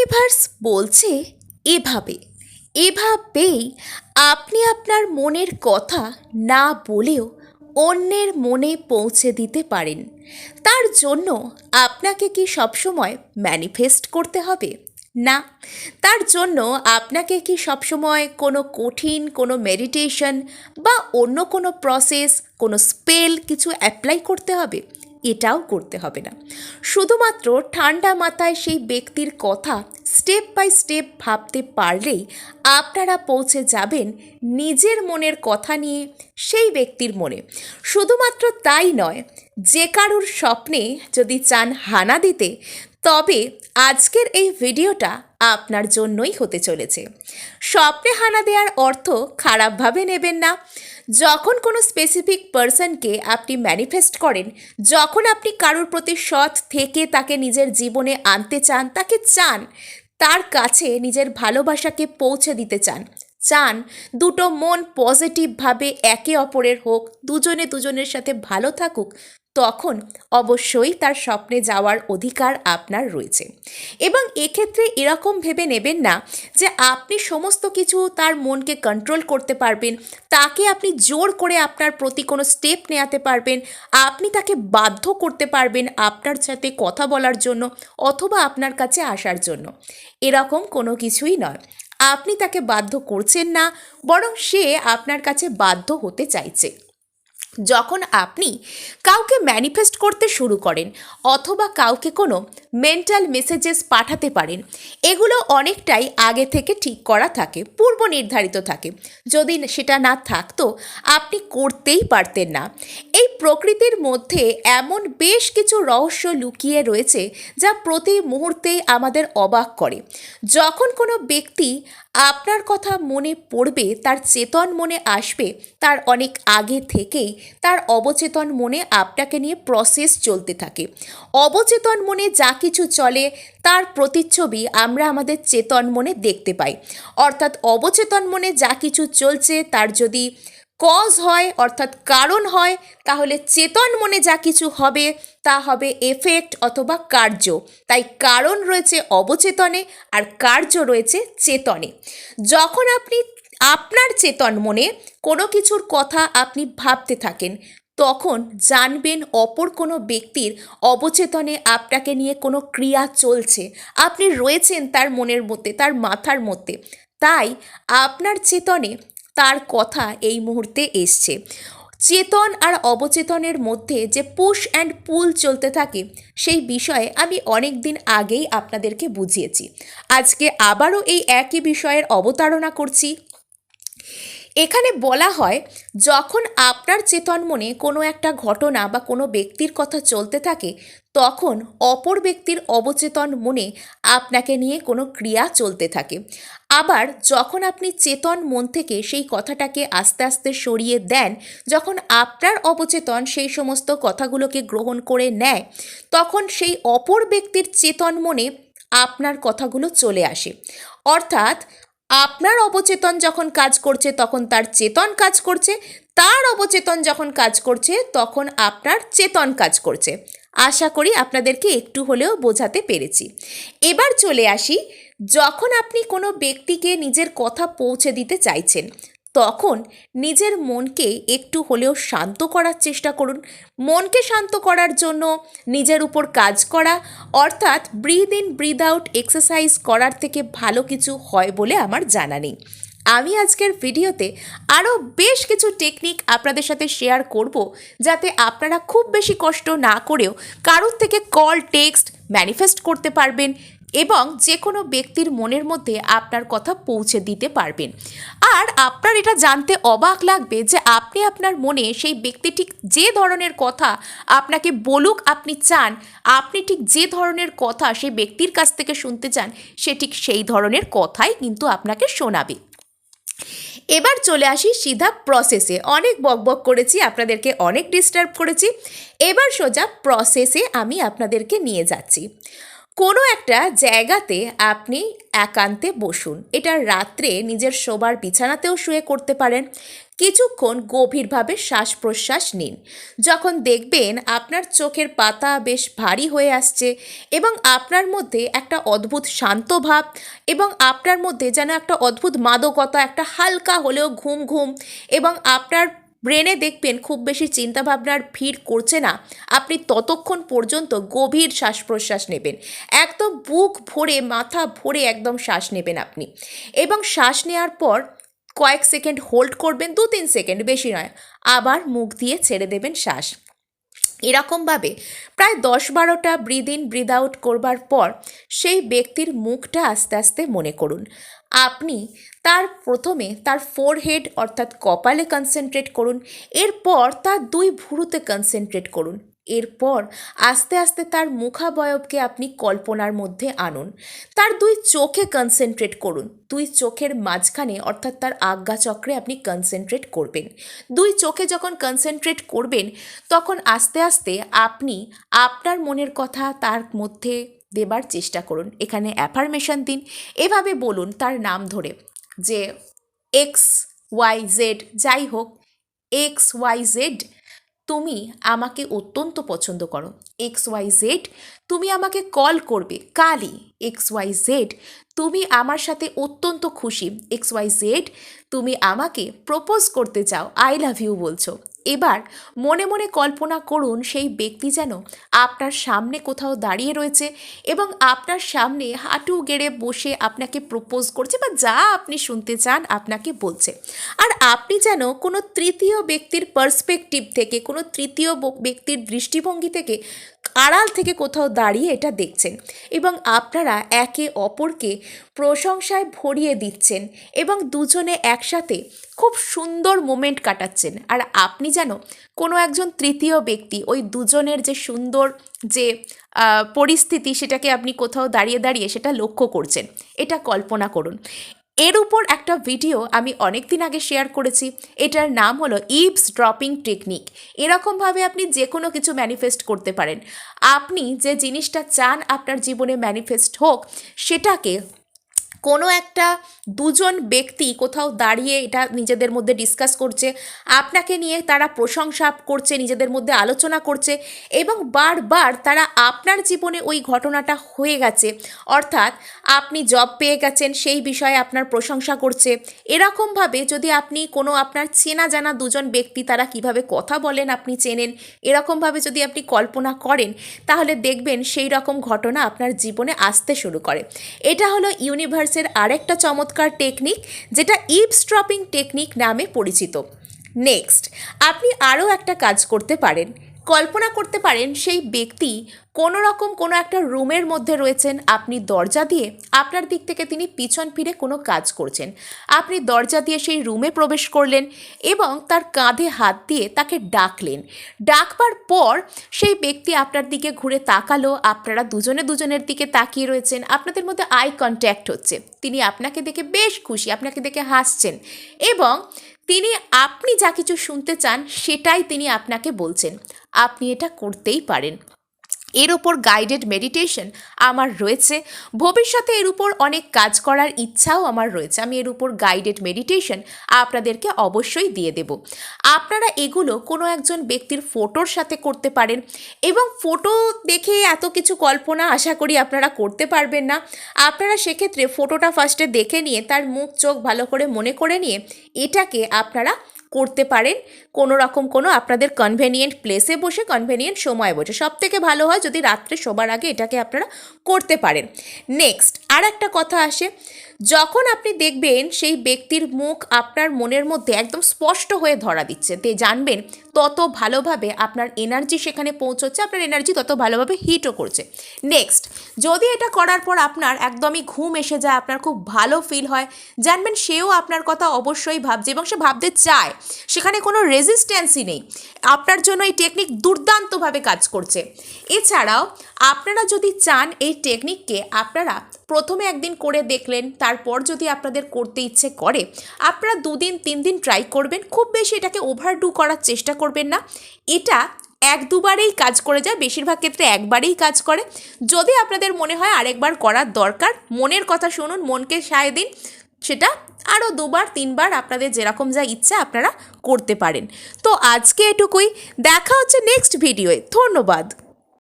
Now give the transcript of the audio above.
Universe বলছে এভাবে, এভাবেই আপনি আপনার মনের কথা না বলেও অন্যের মনে পৌঁছে দিতে পারেন। তার জন্য আপনাকে কি সবসময় ম্যানিফেস্ট করতে হবে? না। তার জন্য আপনাকে কি সবসময় কোনো কঠিন, কোনো মেডিটেশন বা অন্য কোনো প্রসেস কোনো স্পেল কিছু অ্যাপ্লাই করতে হবে? এটাও করতে হবে না। শুধুমাত্র ঠান্ডা মাথায় সেই ব্যক্তির কথা স্টেপ বাই স্টেপ ভাবতে পারলেই আপনারা পৌঁছে যাবেন নিজের মনের কথা নিয়ে সেই ব্যক্তির মনে। শুধুমাত্র তাই নয়, যে কারুর স্বপ্নে যদি চান হানা দিতে, তবে আজকের এই ভিডিওটা আপনার জন্যই হতে চলেছে। স্বপ্নে হানা দেওয়ার অর্থ খারাপভাবে নেবেন না যখন কোনো স্পেসিফিক পার্সনকে আপনি ম্যানিফেস্ট করেন, যখন আপনি কারোর প্রতি সৎ থেকে তাকে নিজের জীবনে আনতে চান, তাকে চান, তার কাছে নিজের ভালোবাসাকে পৌঁছে দিতে চান চান দুটো মন পজিটিভভাবে একে অপরের হোক, দুজনে দুজনের সাথে ভালো থাকুক তখন অবশ্যই তার স্বপ্নে যাওয়ার অধিকার আপনার রয়েছে। এবং এক্ষেত্রে এরকম ভেবে নেবেন না যে আপনি সমস্ত কিছু তার মনকে কন্ট্রোল করতে পারবেন, তাকে আপনি জোর করে আপনার প্রতি কোনো স্টেপ নেওয়াতে পারবেন, আপনি তাকে বাধ্য করতে পারবেন আপনার সাথে কথা বলার জন্য অথবা আপনার কাছে আসার জন্য। এরকম কোনো কিছুই নয়। আপনি তাকে বাধ্য করছেন না, বরং সে আপনার কাছে বাধ্য হতে চাইছে। যখন আপনি কাউকে ম্যানিফেস্ট করতে শুরু করেন অথবা কাউকে কোনো মেন্টাল মেসেজেস পাঠাতে পারেন, এগুলো অনেকটাই আগে থেকে ঠিক করা থাকে, পূর্ব নির্ধারিত থাকে। যদি সেটা না থাকতো, আপনি করতেই পারতেন না। এই প্রকৃতির মধ্যে এমন বেশ কিছু রহস্য লুকিয়ে রয়েছে যা প্রতি মুহূর্তেই আমাদের অবাক করে। যখন কোনো ব্যক্তি আপনার কথা মনে পড়বে, তার চেতন মনে আসবে, তার অনেক আগে থেকেই তার অবচেতন মনে আপনাকে নিয়ে প্রসেস চলতে থাকে। অবচেতন মনে যা কিছু চলে, তার প্রতিচ্ছবি আমরা আমাদের চেতন মনে দেখতে পাই। অর্থাৎ অবচেতন মনে যা কিছু চলছে, তার যদি কজ হয়, অর্থাৎ কারণ হয়, তাহলে চেতন মনে যা কিছু হবে, তা হবে এফেক্ট অথবা কার্য। তাই কারণ রয়েছে অবচেতনে আর কার্য রয়েছে চেতনে। যখন আপনি আপনার চেতন মনে কোনো কিছুর কথা আপনি ভাবতে থাকেন, তখন জানবেন অপর কোনো ব্যক্তির অবচেতনে আপনাকে নিয়ে কোনো ক্রিয়া চলছে। আপনি রয়েছেন তার মনের মধ্যে, তার মাথার মধ্যে। তাই আপনার চেতনে তার কথা এই মুহূর্তে এসছে। চেতন আর অবচেতনের মধ্যে যে পুশ অ্যান্ড পুল চলতে থাকে, সেই বিষয়ে আমি অনেক দিন আগেই আপনাদেরকে বুঝিয়েছি। আজকে আবারও এই একই বিষয়ের অবতারণা করছি। এখানে বলা হয়, যখন আপনার চেতন মনে কোনো একটা ঘটনা বা কোনো ব্যক্তির কথা চলতে থাকে, তখন অপর ব্যক্তির অবচেতন মনে আপনাকে নিয়ে কোনো ক্রিয়া চলতে থাকে। আবার যখন আপনি চেতন মন থেকে সেই কথাটাকে আস্তে আস্তে সরিয়ে দেন, যখন আপনার অবচেতন সেই সমস্ত কথাগুলোকে গ্রহণ করে নেয়, তখন সেই অপর ব্যক্তির চেতন মনে আপনার কথাগুলো চলে আসে। অর্থাৎ আপনার অবচেতন যখন কাজ করছে, তখন তার চেতন কাজ করছে। তার অবচেতন যখন কাজ করছে, তখন আপনার চেতন কাজ করছে। আশা করি আপনাদেরকে একটু হলেও বোঝাতে পেরেছি। এবার চলে আসি, যখন আপনি কোনো ব্যক্তিকে নিজের কথা পৌঁছে দিতে চাইছেন তখন নিজের মনকে একটু হলেও শান্ত করার চেষ্টা করুন। মনকে শান্ত করার জন্য নিজের উপর কাজ করা, অর্থাৎ breathe in breathe out exercise করার থেকে ভালো কিছু হয় বলে আমার জানা নেই। আমি আজকের ভিডিওতে আরও বেশ কিছু টেকনিক আপনাদের সাথে শেয়ার করব, যাতে আপনারা খুব বেশি কষ্ট না করেও কারোর থেকে কল টেক্সট ম্যানিফেস্ট করতে পারবেন। এবং যে কোনো ব্যক্তির মনের মধ্যে আপনার কথা পৌঁছে দিতে পারবেন। আর আপনার এটা জানতে অবাক লাগবে যে আপনি আপনার মনে সেই ব্যক্তি ঠিক যে ধরনের কথা আপনাকে বলুক আপনি চান, আপনি ঠিক যে ধরনের কথা সেই ব্যক্তির কাছ থেকে শুনতে চান, সে ঠিক সেই ধরনের কথাই কিন্তু আপনাকে শোনাবে। এবার চলে আসি সিধা প্রসেসে অনেক বকবক করেছি, আপনাদেরকে অনেক ডিস্টার্ব করেছি। এবার সোজা প্রসেসে আমি আপনাদেরকে নিয়ে যাচ্ছি। কোনো একটা জায়গাতে আপনি একান্তে বসুন। এটা রাত্রে নিজের শোবার বিছানাতেও শুয়ে করতে পারেন। কিছুক্ষণ গভীরভাবে শ্বাস প্রশ্বাস নিন। যখন দেখবেন আপনার চোখের পাতা বেশ ভারী হয়ে আসছে এবং আপনার মধ্যে একটা অদ্ভুত শান্ত ভাব এবং আপনার মধ্যে যেন একটা অদ্ভুত মাদকতা, একটা হালকা হলেও ঘুম ঘুম এবং আপনার ব্রেনে দেখবেন খুব বেশি চিন্তাভাবনার ভিড় করছে না। আপনি ততক্ষণ পর্যন্ত গভীর শ্বাস প্রশ্বাস নেবেন। একদম বুক ভরে, মাথা ভরে একদম শ্বাস নেবেন আপনি। এবং শ্বাস নেওয়ার পর কয়েক সেকেন্ড হোল্ড করবেন দু তিন সেকেন্ড, বেশি নয়। আবার মুখ দিয়ে ছেড়ে দেবেন শ্বাস। এরকমভাবে প্রায় দশ বারোটা ব্রিদ ইন ব্রিদ আউট করবার পর সেই ব্যক্তির মুখটা আস্তে আস্তে মনে করুন। আপনি তার প্রথমে তার ফোরহেড অর্থাৎ কপালে কনসেন্ট্রেট করুন, এরপর তার দুই ভুরুতে কনসেন্ট্রেট করুন, এরপর আস্তে আস্তে তার মুখাবয়বকে আপনি কল্পনার মধ্যে আনুন, তার দুই চোখে কনসেন্ট্রেট করুন, দুই চোখের মাঝখানে অর্থাৎ তার আজ্ঞাচক্রে আপনি কনসেন্ট্রেট করবেন, দুই চোখে যখন কনসেন্ট্রেট করবেন, তখন আস্তে আস্তে আপনি আপনার মনের কথা, তার মধ্যে দেবার চেষ্টা করুন। এখানে অ্যাফার্মেশন দিন। এভাবে বলুন তার নাম ধরে যে এক্স ওয়াই জেড যাই হোক, এক্স ওয়াই জেড তুমি আমাকে অত্যন্ত পছন্দ করো। এক্স ওয়াই জেড তুমি আমাকে কল করবে কালই। এক্স ওয়াই জেড তুমি আমার সাথে অত্যন্ত খুশি। এক্স ওয়াই জেড তুমি আমাকে প্রপোজ করতে চাও। আই লাভ ইউ বলছো। এবার মনে মনে কল্পনা করুন সেই ব্যক্তি যেন আপনার সামনে কোথাও দাঁড়িয়ে রয়েছে এবং আপনার সামনে হাঁটু গেড়ে বসে আপনাকে প্রপোজ করছে বা যা আপনি শুনতে চান আপনাকে বলছে। আর আপনি যেন কোনো তৃতীয় ব্যক্তির পার্সপেক্টিভ থেকে, কোনো তৃতীয় ব্যক্তির দৃষ্টিভঙ্গি থেকে আড়াল থেকে কোথাও দাঁড়িয়ে এটা দেখছেন এবং আপনারা একে অপরকে প্রশংসায় ভরিয়ে দিচ্ছেন এবং দুজনে একসাথে খুব সুন্দর মোমেন্ট কাটাচ্ছেন। আর আপনি যেন কোনো একজন তৃতীয় ব্যক্তি, ওই দুজনের যে সুন্দর যে পরিস্থিতি, সেটাকে আপনি কোথাও দাঁড়িয়ে দাঁড়িয়ে সেটা লক্ষ্য করছেন, এটা কল্পনা করুন। এর উপর একটা ভিডিও আমি অনেক দিন আগে শেয়ার করেছি। এটার নাম হলো ইভস ড্রপিং টেকনিক এরকমভাবে আপনি যে কোনো কিছু ম্যানিফেস্ট করতে পারেন। আপনি যে জিনিসটা চান আপনার জীবনে ম্যানিফেস্ট হোক, সেটাকে কোনো একটা দুজন ব্যক্তি কোথাও দাঁড়িয়ে এটা নিজেদের মধ্যে ডিসকাস করছে, আপনাকে নিয়ে তারা প্রশংসা করছে, নিজেদের মধ্যে আলোচনা করছে এবং বারবার তারা আপনার জীবনে ওই ঘটনাটা হয়ে গেছে। অর্থাৎ আপনি জব পেয়ে গেছেন, সেই বিষয়ে আপনার প্রশংসা করছে। এরকমভাবে যদি আপনি কোনো আপনার চেনা জানা দুজন ব্যক্তি তারা কীভাবে কথা বলেন আপনি চেনেন, এরকমভাবে যদি আপনি কল্পনা করেন, তাহলে দেখবেন সেই রকম ঘটনা আপনার জীবনে আসতে শুরু করে। এটা হলো ইউনিভার্সের আরেকটা চমৎকার টেকনিক, যেটা ইপস্ট্রপিং টেকনিক নামে পরিচিত। নেক্সট আপনি আরও একটা কাজ করতে পারেন। কল্পনা করতে পারেন সেই ব্যক্তি কোনো রকম কোনো একটা রুমের মধ্যে রয়েছেন, আপনি দরজা দিয়ে আপনার দিক থেকে তিনি পিছন ফিরে কোনো কাজ করছেন। আপনি দরজা দিয়ে সেই রুমে প্রবেশ করলেন এবং তার কাঁধে হাত দিয়ে তাকে ডাকলেন। ডাকবার পর সেই ব্যক্তি আপনার দিকে ঘুরে তাকালো, আপনারা দুজনে দুজনের দিকে তাকিয়ে রয়েছেন, আপনাদের মধ্যে আই কন্ট্যাক্ট হচ্ছে। তিনি আপনাকে দেখে বেশ খুশি, আপনাকে দেখে হাসছেন এবং তিনি আপনি যা কিছু শুনতে চান সেটাই তিনি আপনাকে বলছেন। আপনি এটা করতেই পারেন। এর উপর গাইডেড মেডিটেশন আমার রয়েছে। ভবিষ্যতে এর উপর অনেক কাজ করার ইচ্ছাও আমার রয়েছে। আমি এর উপর গাইডেড মেডিটেশন আপনাদেরকে অবশ্যই দিয়ে দেব। আপনারা এগুলো কোনো একজন ব্যক্তির ফটোর সাথে করতে পারেন এবং ফটো দেখে এত কিছু কল্পনা আশা করি আপনারা করতে পারবেন না। আপনারা সেক্ষেত্রে ফটোটা ফার্স্টে দেখে নিয়ে তার মুখ চোখ ভালো করে মনে করে নিয়ে এটাকে আপনারা করতে পারেন। কোনো রকম কোনো আপনাদের কনভেনিয়েন্ট প্লেসে বসে কনভেনিয়েন্ট সময় বসে। সব থেকে ভালো হয় যদি রাত্রে শোবার আগে এটাকে আপনারা করতে পারেন। নেক্সট আর একটা কথা আসে। যখন আপনি দেখবেন সেই ব্যক্তির মুখ আপনার মনের মধ্যে একদম স্পষ্ট হয়ে ধরা দিচ্ছে, তে জানবেন তত ভালোভাবে আপনার এনার্জি সেখানে পৌঁছচ্ছে, আপনার এনার্জি তত ভালোভাবে হিটও করছে। নেক্সট যদি এটা করার পর আপনার একদমই ঘুম এসে যায়, আপনার খুব ভালো ফিল হয়, জানবেন সেও আপনার কথা অবশ্যই ভাবছে এবং সে ভাবতে চায় সেখানে কোনো রেজিস্ট্যান্সই নেই। আপনার জন্য এই টেকনিক দুর্দান্তভাবে কাজ করছে। এছাড়াও, আপনারা যদি চান এই টেকনিককে আপনারা প্রথমে একদিন করে দেখলেন, তারপর যদি আপনাদের করতে ইচ্ছে করে, আপনারা দুদিন তিন দিন ট্রাই করবেন। খুব বেশি এটাকে ওভারডু করার চেষ্টা করবেন না। এটা এক দুবারেই কাজ করে যায়, বেশিরভাগ ক্ষেত্রে একবারেই কাজ করে। যদি আপনাদের মনে হয় আরেকবার করার দরকার, মনের কথা শুনুন, মনকে সায় দিন। সেটা আরও দুবার, তিনবার আপনাদের যেরকম যা ইচ্ছা আপনারা করতে পারেন। তো আজকে এটুকুই, দেখা হচ্ছে নেক্সট ভিডিওয়ে ধন্যবাদ।